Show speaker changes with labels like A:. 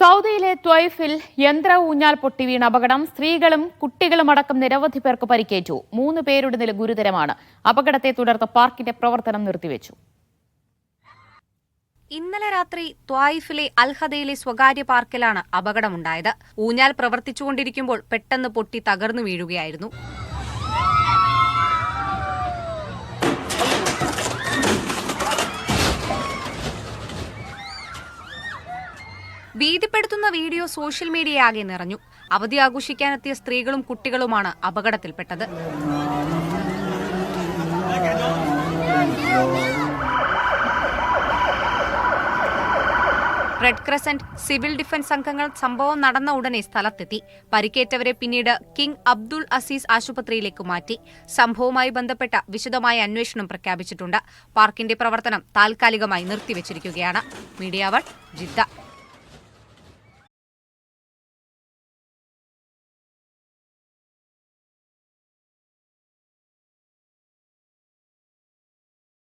A: സൗദിയിലെ ത്വൈഫിൽ യന്ത്ര ഊഞ്ഞാൽ പൊട്ടി വീണ അപകടം സ്ത്രീകളും കുട്ടികളും അടക്കം നിരവധി പേർക്ക് പരിക്കേറ്റു. മൂന്ന് പേരുടെ നില ഗുരുതരമാണ്. അപകടത്തെ തുടർന്ന് പാർക്കിന്റെ പ്രവർത്തനം നിർത്തിവെച്ചു.
B: ഇന്നലെ രാത്രി ത്വായിഫിലെ അൽഹദയിലെ സ്വകാര്യ പാർക്കിലാണ് അപകടമുണ്ടായത്. ഊഞ്ഞാൽ പ്രവർത്തിച്ചുകൊണ്ടിരിക്കുമ്പോൾ പെട്ടെന്ന് പൊട്ടി തകർന്നു വീഴുകയായിരുന്നു. ഭീതിപ്പെടുത്തുന്ന വീഡിയോ സോഷ്യൽ മീഡിയയാകെ നിറഞ്ഞു. അവധി ആഘോഷിക്കാനെത്തിയ സ്ത്രീകളും കുട്ടികളുമാണ് അപകടത്തിൽപ്പെട്ടത്. റെഡ് ക്രസന്റ് സിവിൽ ഡിഫൻസ് സംഘങ്ങൾ സംഭവം നടന്ന ഉടനെ സ്ഥലത്തെത്തി. പരിക്കേറ്റവരെ പിന്നീട് കിങ് അബ്ദുൾ അസീസ് ആശുപത്രിയിലേക്ക് മാറ്റി. സംഭവവുമായി ബന്ധപ്പെട്ട വിശദമായ അന്വേഷണം പ്രഖ്യാപിച്ചിട്ടുണ്ട്. പാർക്കിന്റെ പ്രവർത്തനം താൽക്കാലികമായി നിർത്തിവച്ചിരിക്കുകയാണ്. Media One Jeddah.